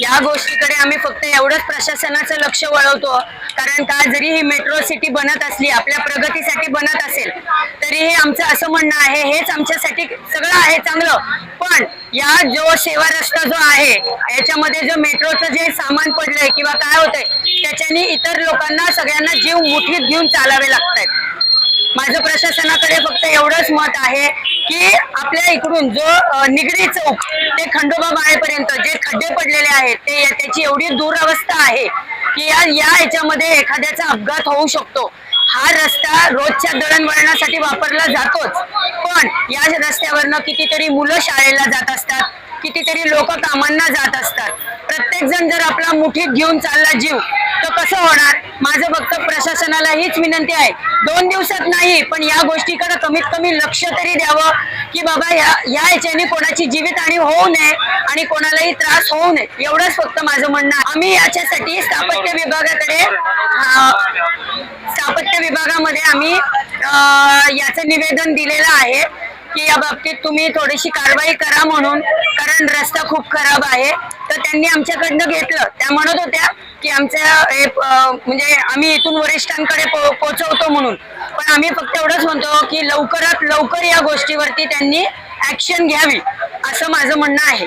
या गोष्टीकडे आम्ही फक्त एवढंच प्रशासनाचं लक्ष वळवतो. कारण का जरी ही मेट्रो सिटी बनत असली आपल्या प्रगतीसाठी बनत असेल तरी हे आमचं असं म्हणणं आहे हेच आमच्यासाठी सगळं आहे चांगलं. पण या जो सेवा रस्ता जो आहे याच्यामध्ये जो मेट्रोचं जे सामान पडलंय किंवा काय होतंय त्याच्यानी इतर लोकांना सगळ्यांना जीव मुठीत घेऊन चालावे लागतात माझं प्रशासनाकडे फक्त एवढंच मत आहे की आपल्या इकडून जो निगडी चौक ते खंडोबा माळेपर्यंत जे खड्डे पडलेले आहेत ते त्याची एवढी दुरवस्था आहे की या या याच्यामध्ये एखाद्याचा अपघात होऊ शकतो. हा रस्ता रोजच्या दळणवळणासाठी वापरला जातोच. पण या रस्त्यावरनं कितीतरी मुलं शाळेला जात असतात कितीतरी लोक कामांना जात असतात. प्रत्येक जण जर आपला मुठीत घेऊन चालला जीव तर कसं होणार? माझं फक्त प्रशासनाला हीच विनंती आहे दोन दिवसात नाही पण या गोष्टीकडे कमीत कमी लक्ष तरी द्यावं की बाबा या या याच्याने कोणाची जीवितहानी होऊ नये आणि कोणालाही त्रास होऊ नये. एवढंच फक्त माझं म्हणणं आम्ही याच्यासाठी स्थापत्य विभागाकडे स्थापत्य विभागामध्ये आम्ही याचं निवेदन दिलेलं आहे की या बाबतीत तुम्ही थोडीशी कारवाई करा म्हणून कारण रस्ता खूप खराब आहे. तर त्यांनी आमच्याकडनं घेतलं. त्या म्हणत होत्या की आमच्या हे, म्हणजे आम्ही इथून वरिष्ठांकडे पो- पोहोचवतो म्हणून. पण आम्ही फक्त एवढंच म्हणतो की लवकरात लवकर या गोष्टीवरती त्यांनी ऍक्शन घ्यावी असं माझं म्हणणं आहे.